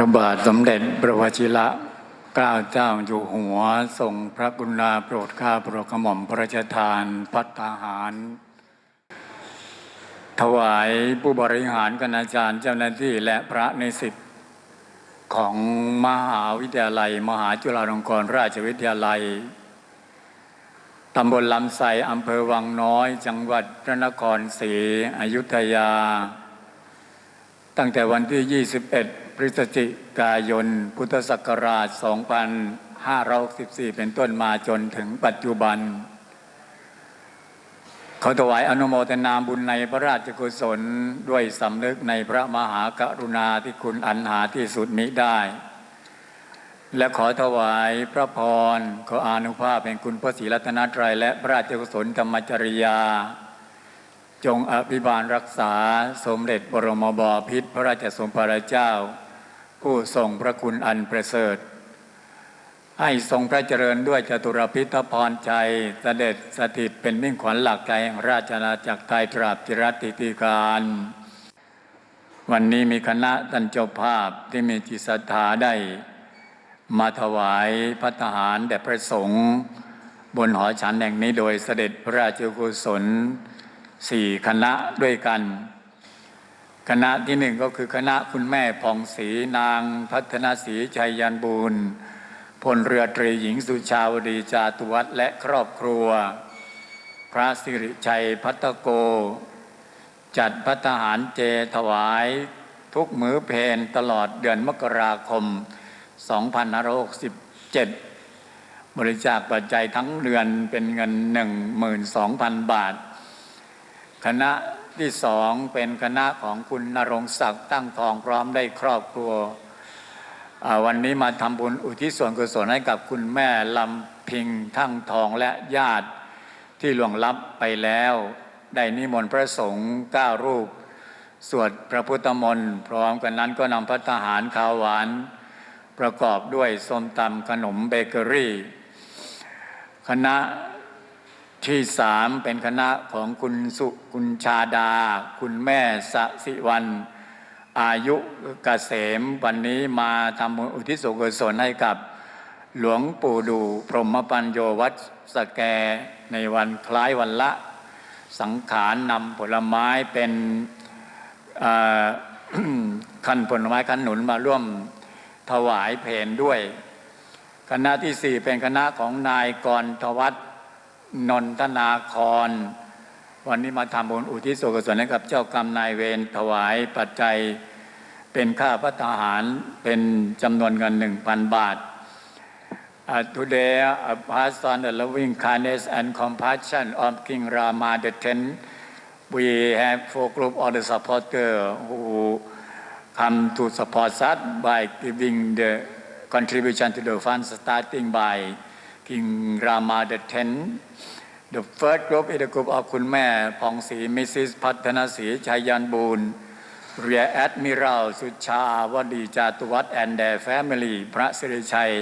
พระบาทสมเด็จพระวชิระเกล้าเจ้าอยู่หัวทรงพระกุณาโปรดข้าโปรดกระหม่อมพระราชทานพัฒหาร ถวายผู้บริหารคณาจารย์เจ้าหน้าที่และพระในสิทธิ์ของมหาวิทยาลัย มหาจุฬาลงกรณราชวิทยาลัยตำบลลำไสอำเภอวังน้อย จังหวัดพระนครศรีอยุธยา ตั้งแต่วันที่ 21 พฤศจิกายน พุทธศักราช 2564เป็นต้นมาจนถึงปัจจุบันขอถวายอนุโมทนาบุญในพระราชกุศลด้วยสำนึกในพระมหากรุณาธิคุณอันหาที่สุดมิได้ และขอถวายพระพร ขออานุภาพแห่งคุณพระศรีรัตนตรัยและพระราชกุศลธรรมจริยา จงอภิบาลรักษาสมเด็จบรมบพิษพระราชสมภารเจ้า ผู้ทรงพระคุณอันประเสริฐ ให้ทรงพระเจริญด้วยจตุรพิทพรใจเสด็จสถิตเป็นมิ่งขวัญหลักใจแห่งราชอาณาจักรไทยตราบจิรัติติการ วันนี้มีคณะตันเจ้าภาพที่มีจิตศรัทธาได้ มาถวายพัฒหารแด่พระสงฆ์บนหอฉันแห่งนี้โดยเสด็จพระราชกุศล สี่คณะด้วยกัน คณะที่หนึ่งก็คือคณะคุณแม่ผ่องศรีนางพัฒนาศรีชัยยันบูรณ์พลเรือตรีหญิงสุชาวดีจาตุวัฒน์และครอบครัว พระสิริชัยพัตตโก จัดพัฒหารเจถวายทุกมือเพนตลอดเดือนมกราคม 2567 บริจาคปัจจัยทั้งเดือนเป็นเงิน 12,000 บาท คณะที่สองเป็นคณะของคุณนรงศักดิ์ตั้งทองพร้อมได้ครอบครัว วันนี้มาทำบุญอุทิศส่วนกุศลให้กับคุณแม่ลำพิงทั้งทองและญาติที่ล่วงลับไปแล้ว ได้นิมนต์พระสงฆ์เก้ารูป สวดพระพุทธมนต์พร้อมกันนั้นก็นำพัฒหารข้าวหวาน ประกอบด้วยส้มตำขนมเบเกอรี่ คณะ ที่สามเป็นคณะของคุณสุคุณชาดา คุณแม่สสิวัน อายุเกษมวันนี้มาทำอุทิศส่วนกุศลให้กับหลวงปู่ดูพรหมปัญโยวัดสแกในวันคล้ายวันละ สังขารนำผลไม้เป็นขันผลไม้ขันหนุนมาร่วมถวายเพลนด้วย คณะที่สี่เป็นคณะของนายกรทวัฒน์ นนทนาครวันนี้มาทำบุญอุทิศส่วนกุศลให้กับเจ้ากรรมนายเวรถวายปัจจัย เป็นค่าพัฒหารเป็นจำนวนเงินหนึ่งพันบาท Uh, today, uh, based on the loving kindness and compassion of King Rama the Tenth, we have four group of the supporter who come to support us by giving the contribution to the fund starting by King Rama the Tenth. The first group is the group of คุณแม่พองศรี Mrs. พัฒนศรีชัยยันบูรณ์ Rear Admiral สุชาวดีจาตุวัฒน์ and their family พระสิริชัย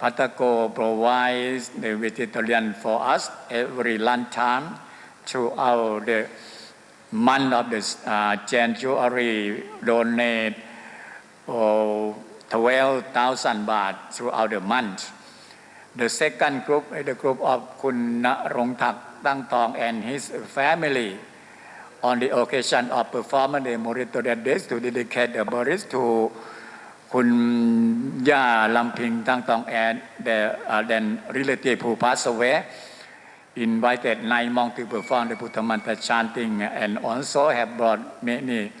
Patago provides the vegetarian for us every lunchtime throughout the month of the uh, January donate oh, 12,000 baht throughout the month. The second group is the group of Kun Narongthak Tang Tong and his family. On the occasion of performing the Morito Days to dedicate the bodies to Kun Ya Lamping Tang Tong and the uh, then relative who passed away invited nine monks to perform the Buddha mantra chanting and also have brought many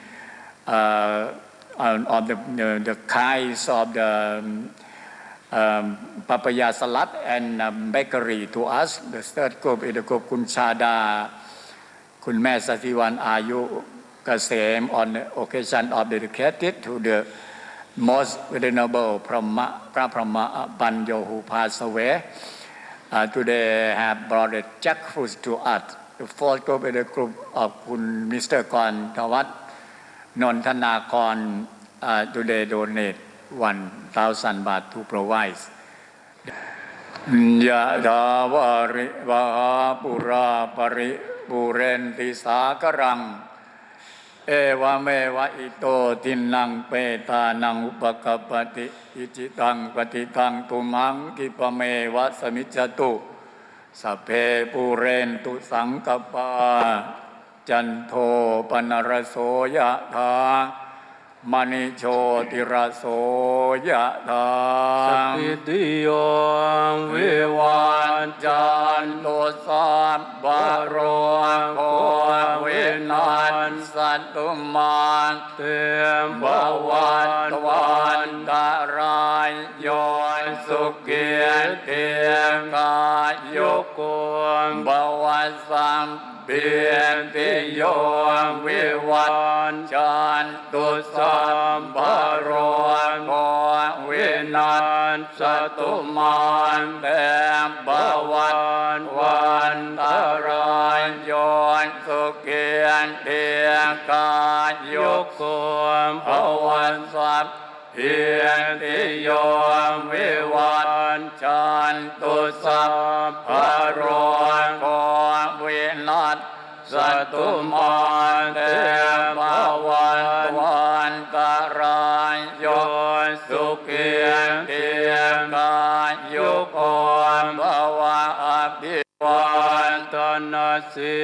uh, of the, the, the kinds of the um, um, papaya salad and um, bakery to us. The third group is the group คุณชาดาคุณแม่สถิวันอายุเกษม on the occasion of dedicated to the most venerable พระมะพระพระมะปัญโย who passed away uh, today have brought the jackfruit to us the fourth group is the group of คุณมิสเตอร์กรทวัฒน์นนทนากร uh, today donate 1,000 baht to provide ยะถาวาริวาปุราปริปุเรนติสากรัง เอวเมวะอิโตทินังเปตานังอุปกปปติอิจิตังปฏิทังตุมังกิปเมวะสมิจตุสเพปูเรนตุสังกปา จันโทปนรโสยะธา มณิโชติระโสยะธาสัพพิติโยวิวันจันตุสัมบโรโควินันสัตตุมันเตมบวันตวันตรายโยสุขี เทียกายโยโกมบวสัมเบียนติโยมวิวัตจันตุสัมบโรโควินันสตุมันเตมบวันวันตรายโยสุขียนเทียกายโยโยโกมภวันสัพ เพียรติโยวิวัตจันตุสัพพโรโควินัสสตุมันเตภวันวันตรายโยสุขีเทียกายโยโกภวะอภิวันตนาสิ